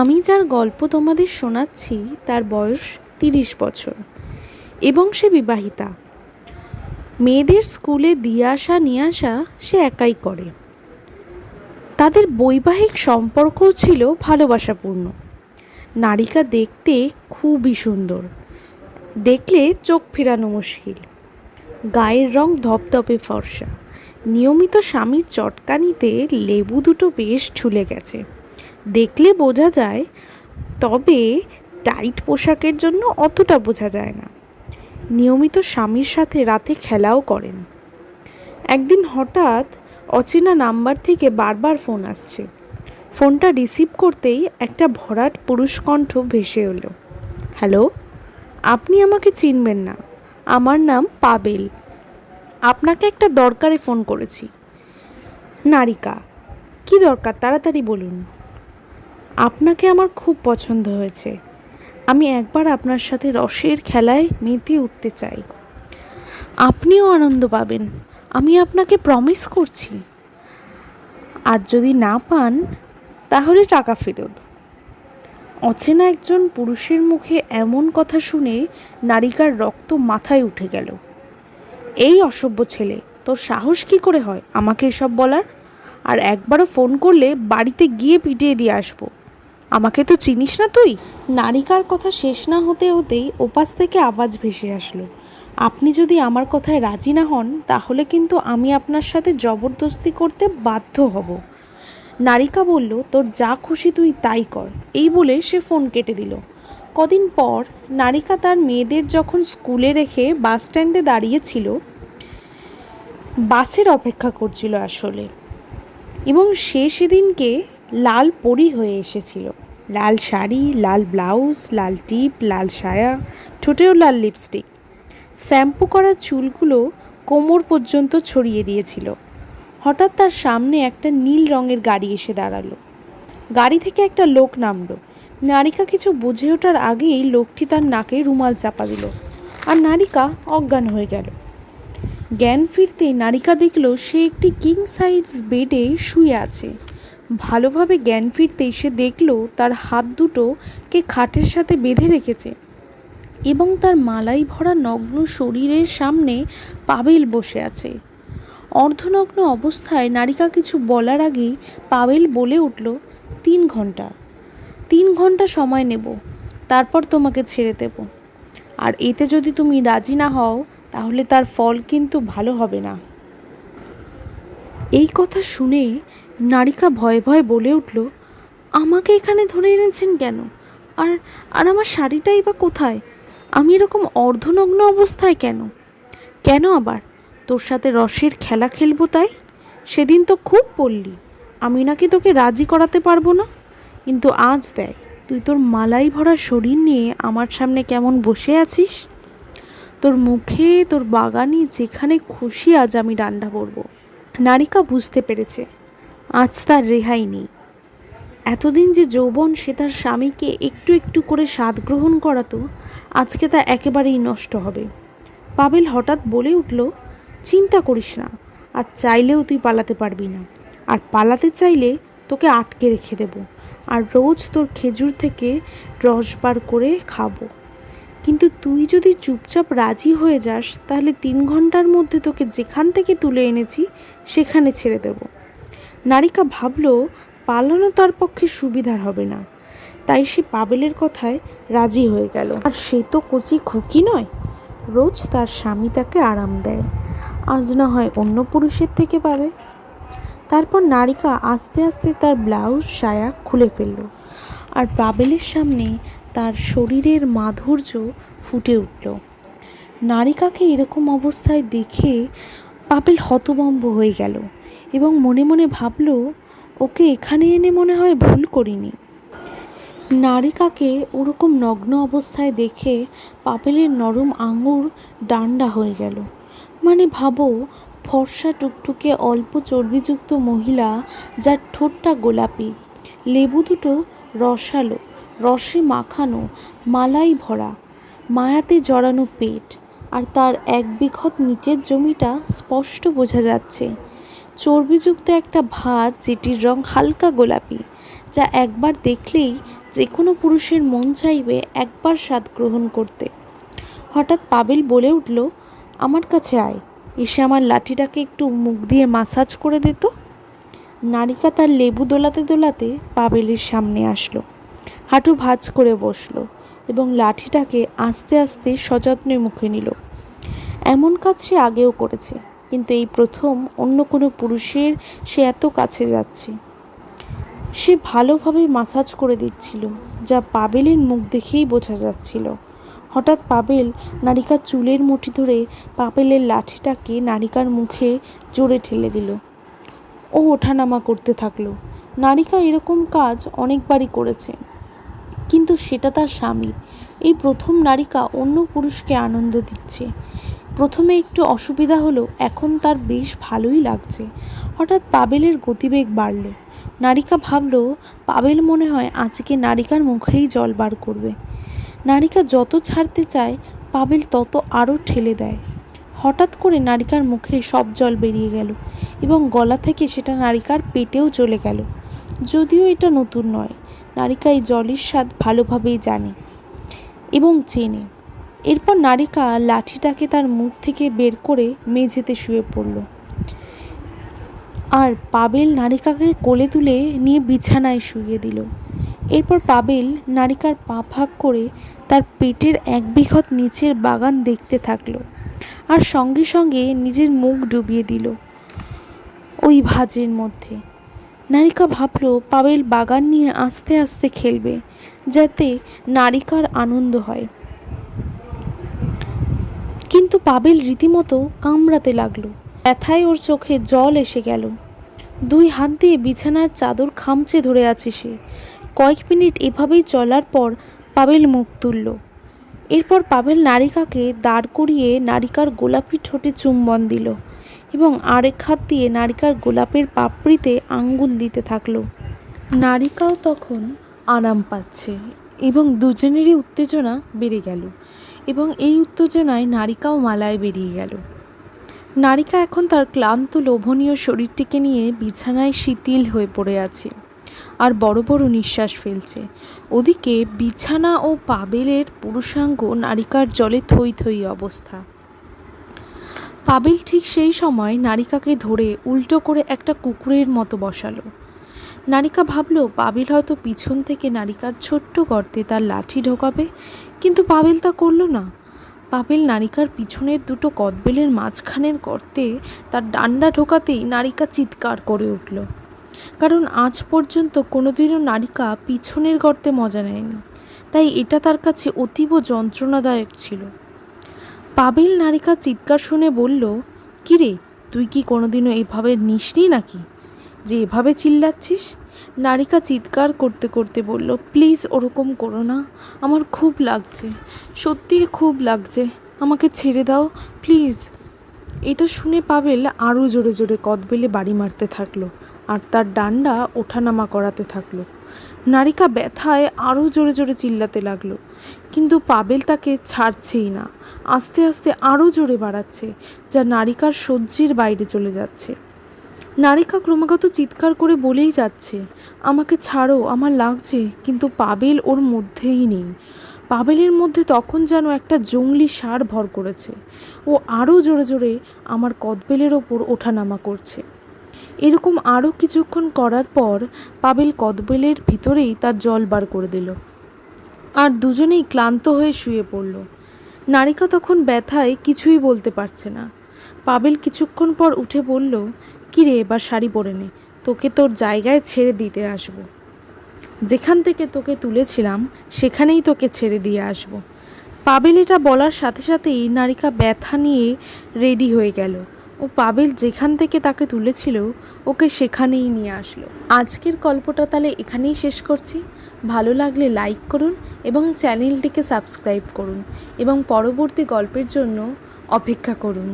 আমি যার গল্প তোমাদের শোনাচ্ছি তার বয়স তিরিশ বছর এবং সে বিবাহিতা। মেয়েদের স্কুলে দিয়ে আসা নিয়ে আসা সে একাই করে। তাদের বৈবাহিক সম্পর্কও ছিল ভালোবাসাপূর্ণ। নারিকা দেখতে খুবই সুন্দর। দেখলে চোখ ফেরানো মুশকিল। গায়ের রং ধপধপে ফর্সা। নিয়মিত স্বামীর চটকানিতে লেবু দুটো বেশ ঝুলে গেছে। দেখলে বোঝা যায়, তবে টাইট পোশাকের জন্য অতটা বোঝা যায় না। নিয়মিত স্বামীর সাথে রাতে খেলাও করেন। একদিন হঠাৎ অচেনা নাম্বার থেকে বারবার ফোন আসছে। ফোনটা রিসিভ করতেই একটা ভরাট পুরুষ কণ্ঠ ভেসে এলো। হ্যালো, আপনি আমাকে চিনবেন না। আমার নাম পাবেল। আপনাকে একটা দরকারে ফোন করেছি। নারিকা, কি দরকার? তাড়াতাড়ি বলুন। আপনাকে আমার খুব পছন্দ হয়েছে। আমি একবার আপনার সাথে রসের খেলায় মেতে উঠতে চাই। আপনিও আনন্দ পাবেন। আমি আপনাকে প্রমিস করছি। আর যদি না পান, তাহলে টাকা ফেরত। অচেনা একজন পুরুষের মুখে এমন কথা শুনে নারিকার রক্ত মাথায় উঠে গেল। এই অসভ্য ছেলে, তোর সাহস কি করে হয় আমাকে এসব বলার? আর একবারও ফোন করলে বাড়িতে গিয়ে পিটিয়ে দিয়ে আসব। আমাকে তো চিনিস না তুই? নারিকার কথা শেষ না হতে হতেই ওপাশ থেকে আওয়াজ ভেসে আসলো। আপনি যদি আমার কথায় রাজি না হন, তাহলে কিন্তু আমি আপনার সাথে জবরদস্তি করতে বাধ্য হব। নারিকা বলল, তোর যা খুশি তুই তাই কর। এই বলে সে ফোন কেটে দিল। কদিন পর নারিকা তার মেয়েদের যখন স্কুলে রেখে বাস স্ট্যান্ডে দাঁড়িয়েছিল, বাসের অপেক্ষা করছিল আসলে এবং সে সেদিনকে লাল পরি হয়ে এসেছিল। লাল শাড়ি, লাল ব্লাউজ, লাল টিপ, লাল সায়া, ঠোঁটেও লাল লিপস্টিক। শ্যাম্পু করা চুলগুলো কোমর পর্যন্ত ছড়িয়ে দিয়েছিল। হঠাৎ তার সামনে একটা নীল রঙের গাড়ি এসে দাঁড়াল। গাড়ি থেকে একটা লোক নামলো। নারিকা কিছু বুঝে ওঠার আগেই লোকটি তার নাকে রুমাল চাপা দিল আর নারিকা অজ্ঞান হয়ে গেল। জ্ঞান ফিরতে নারিকা দেখল সে একটি কিং সাইজ বেডে শুয়ে আছে। ভালোভাবে জ্ঞান ফিরতেই সে দেখল তার হাত দুটো কে খাটের সাথে বেঁধে রেখেছে এবং তার মালাই ভরা নগ্ন শরীরের সামনে পাবেল বসে আছে। অর্ধনগ্ন অবস্থায় নারিকা কিছু বলার আগেই পাবেল বলে উঠল, তিন ঘণ্টা। তিন ঘণ্টা সময় নেব, তারপর তোমাকে ছেড়ে দেব। আর এতে যদি তুমি রাজি না হও, তাহলে তার ফল কিন্তু ভালো হবে না। এই কথা শুনে নারিকা ভয়ে ভয়ে বলে উঠল, আমাকে এখানে ধরে এনেছেন কেন? আর আর আমার শাড়িটাই বা কোথায়? আমি এরকম অর্ধনগ্ন অবস্থায় কেন? কেন আবার? তোর সাথে রসের খেলা খেলব তাই? সেদিন তো খুব বললি আমি নাকি তোকে রাজি করাতে পারব না। কিন্তু আজ দেখ, তুই তোর মালাই ভরা শরীর নিয়ে আমার সামনে কেমন বসে আছিস? তোর মুখে, তোর বাগানি যেখানে খুশি আজ আমি ডান্ডা পড়ব নারিকা বুঝতে পেরেছে। আজ তার রেহাই নেই। এতদিন যে যৌবন সে তার স্বামীকে একটু একটু করে স্বাদ গ্রহণ করাতো, আজকে তা একেবারেই নষ্ট হবে। পাবেল হঠাৎ বলে উঠল, চিন্তা করিস না, আর চাইলেও তুই পালাতে পারবি না। আর পালাতে চাইলে তোকে আটকে রেখে দেব, আর রোজ তোর খেজুর থেকে রস বার করে খাব। কিন্তু তুই যদি চুপচাপ রাজি হয়ে যাস, তাহলে তিন ঘণ্টার মধ্যে তোকে যেখান থেকে তুলে এনেছি, সেখানে ছেড়ে দেব। নারিকা ভাবল, পালানো তার পক্ষে সুবিধার হবে না। তাই সে পাবেলের কথায় রাজি হয়ে গেল। আর সে তো কচি খুকি নয়। রোজ তার স্বামী তাকে আরাম দেয়। আজ না হয় অন্য পুরুষের থেকে পাবে তারপর নারিকা আস্তে আস্তে তার ব্লাউজ, সায়া খুলে ফেলল। আর পাবেলের সামনে তার শরীরের মাধুর্য ফুটে উঠল। নারিকাকে এরকম অবস্থায় দেখে পাবেল হতভম্ব হয়ে গেল। এবং মনে মনে ভাবল, ওকে এখানে এনে মনে হয় ভুল করিনি। নারিকাকে ওরকম নগ্ন অবস্থায় দেখে পাপেলের নরম আঙুর ডান্ডা হয়ে গেল। মানে ভাবো, ফর্সা টুকটুকে অল্প চর্বিযুক্ত মহিলা যার ঠোঁটটা গোলাপি, লেবু দুটো রসালো, রসে মাখানো, মালাই ভরা, মায়াতে জড়ানো পেট, আর তার এক বিঘত নিচের জমিটা স্পষ্ট বোঝা যাচ্ছে। চর্বিযুক্ত একটা ভাত যেটির রং হালকা গোলাপি, যা একবার দেখলেই যে কোনো পুরুষের মন চাইবে একবার স্বাদ গ্রহণ করতে। হঠাৎ পাবেল বলে উঠল, আমার কাছে আয়। এসে আমার লাঠিটাকে একটু মুখ দিয়ে মাসাজ করে দিত নারিকা তার লেবু দোলাতে দোলাতে পাবেলের সামনে আসলো। হাঁটু ভাঁজ করে বসল এবং লাঠিটাকে আস্তে আস্তে সযত্নে মুখে নিল। এমন কাজ সে আগেও করেছে। কিন্তু এই প্রথম অন্য কোনো পুরুষের সে এত কাছে যাচ্ছে। সে ভালোভাবে মাসাজ করে দিচ্ছিল, যা পাবেলের মুখ দেখেই বোঝা যাচ্ছিল। হঠাৎ পাবেল নারিকার চুলের মুঠি ধরে পাবেলের লাঠিটাকে নারিকার মুখে জোরে ঠেলে দিল। ও ওঠানামা করতে থাকল। নারিকা এরকম কাজ অনেকবারই করেছে। কিন্তু সেটা তার স্বামী এই প্রথম নারিকা অন্য পুরুষকে আনন্দ দিচ্ছে। প্রথমে একটু অসুবিধা হলো, এখন তার বেশ ভালোই লাগছে। হঠাৎ পাবেলের গতিবেগ বাড়ল। নারিকা ভাবলো, পাবেল মনে হয় আজকে নারিকার মুখেই জল বার করবে। নারিকা যত ছাড়তে চায়, পাবেল তত আরও ঠেলে দেয়। হঠাৎ করে নারিকার মুখে সব জল বেরিয়ে গেল এবং গলা থেকে সেটা নারিকার পেটেও চলে গেল। যদিও এটা নতুন নয়, নারিকা এই জলের স্বাদ ভালোভাবেই জানে এবং চেনে। এরপর নারিকা লাঠিটাকে তার মুখ থেকে বের করে মেঝেতে শুয়ে পড়ল। আর পাবেল নারিকাকে কোলে তুলে নিয়ে বিছানায় শুয়ে দিল। এরপর পাবেল নারিকার পা ফাঁক করে তার পেটের এক বিঘত নিচের বাগান দেখতে থাকল আর সঙ্গে সঙ্গে নিজের মুখ ডুবিয়ে দিল ওই ভাজের মধ্যে। নারিকা ভাবলো, পাবেল বাগান নিয়ে আস্তে আস্তে খেলবে, যাতে নারিকার আনন্দ হয়। কিন্তু পাবেল রীতিমতো কামড়াতে লাগল। ব্যথায় ওর চোখে জল এসে গেল। দুই হাত দিয়ে বিছানার চাদর খামচে ধরে আছে সে। কয়েক মিনিট এভাবেই চলার পর পাবেল মুখ তুলল। এরপর পাবেল নারিকাকে দাঁড় করিয়ে নারিকার গোলাপি ঠোঁটে চুম্বন দিল এবং আরেক হাত দিয়ে নারিকার গোলাপের পাপড়িতে আঙ্গুল দিতে থাকল। নারিকাও তখন আরাম পাচ্ছে এবং দুজনেরই উত্তেজনা বেড়ে গেল। এবং এই উত্তেজনায় নারিকাও মালায় বেরিয়ে গেল। নারিকা এখন তার ক্লান্ত, লোভনীয় শরীরটিকে নিয়ে বিছানায় শিথিল হয়ে পড়ে আছে আর বড় বড় নিঃশ্বাস ফেলছে। ওদিকে বিছানা ও পাবেলের পুরুষাঙ্গ নারিকার জলে থই থই অবস্থা। পাবেল ঠিক সেই সময় নারিকাকে ধরে উল্টো করে একটা কুকুরের মতো বসালো। নারিকা ভাবল, পাবেল হয়তো পিছন থেকে নারিকার ছোট্ট গর্তে তার লাঠি ঢোকাবে কিন্তু পাবেল তা করল না। পাবেল নারিকার পিছনের দুটো কদবেলের মাঝখানের গর্তে তার ডান্ডা ঢোকাতেই নারিকা চিৎকার করে উঠল। কারণ আজ পর্যন্ত কোনোদিনও নারিকা পিছনের গর্তে মজা নেয়নি। তাই এটা তার কাছে অতীব যন্ত্রণাদায়ক ছিল। পাবেল নারিকা চিৎকার শুনে বলল, কিরে, তুই কি কোনোদিনও এভাবে নিসনি নাকি? যে এভাবে চিল্লাচ্ছিস? নারিকা চিৎকার করতে করতে বলল, প্লিজ ওরকম করো না। আমার খুব লাগছে। সত্যি খুব লাগছে। আমাকে ছেড়ে দাও, প্লিজ। এটা শুনে পাবেল আরও জোরে জোরে কদবেলে বাড়ি মারতে থাকল আর তার ডান্ডা ওঠানামা করাতে থাকল। নারিকা ব্যথায় আরও জোরে জোরে চিল্লাতে লাগল। কিন্তু পাবেল তাকে ছাড়ছেই না। আস্তে আস্তে আরও জোরে বাড়াচ্ছে, যা নারিকার সহ্যের বাইরে চলে যাচ্ছে। নারিকা ক্রমাগত চিৎকার করে বলেই যাচ্ছে, আমাকে ছাড়ো, আমার লাগছে, কিন্তু পাবেল ওর মধ্যেই নেই। পাবেলের মধ্যে তখন যেন একটা জঙ্গলি সার ভর করেছে। ও আরও জোরে জোরে আমার কদবেলের ওপর ওঠানামা করছে। এরকম আরও কিছুক্ষণ করার পর পাবেল কদবেলের ভিতরেই তার জল বার করে দিল। আর দুজনেই ক্লান্ত হয়ে শুয়ে পড়ল। নারিকা তখন ব্যথায় কিছুই বলতে পারছে না। পাবেল কিছুক্ষণ পর উঠে বলল কিরে এবার শাড়ি পরে নে, তোকে তোর জায়গায় ছেড়ে দিতে আসব। যেখান থেকে তোকে তুলেছিলাম, সেখানেই তোকে ছেড়ে দিয়ে আসব। পাবেল এটা বলার সাথে সাথেই নারিকা ব্যথা নিয়ে রেডি হয়ে গেল। ও পাবেল যেখান থেকে তাকে তুলেছিল, ওকে সেখানেই নিয়ে আসলো। আজকের গল্পটা তাহলে এখানেই শেষ করছি। ভালো লাগলে লাইক করুন এবং চ্যানেলটিকে সাবস্ক্রাইব করুন এবং পরবর্তী গল্পের জন্য অপেক্ষা করুন।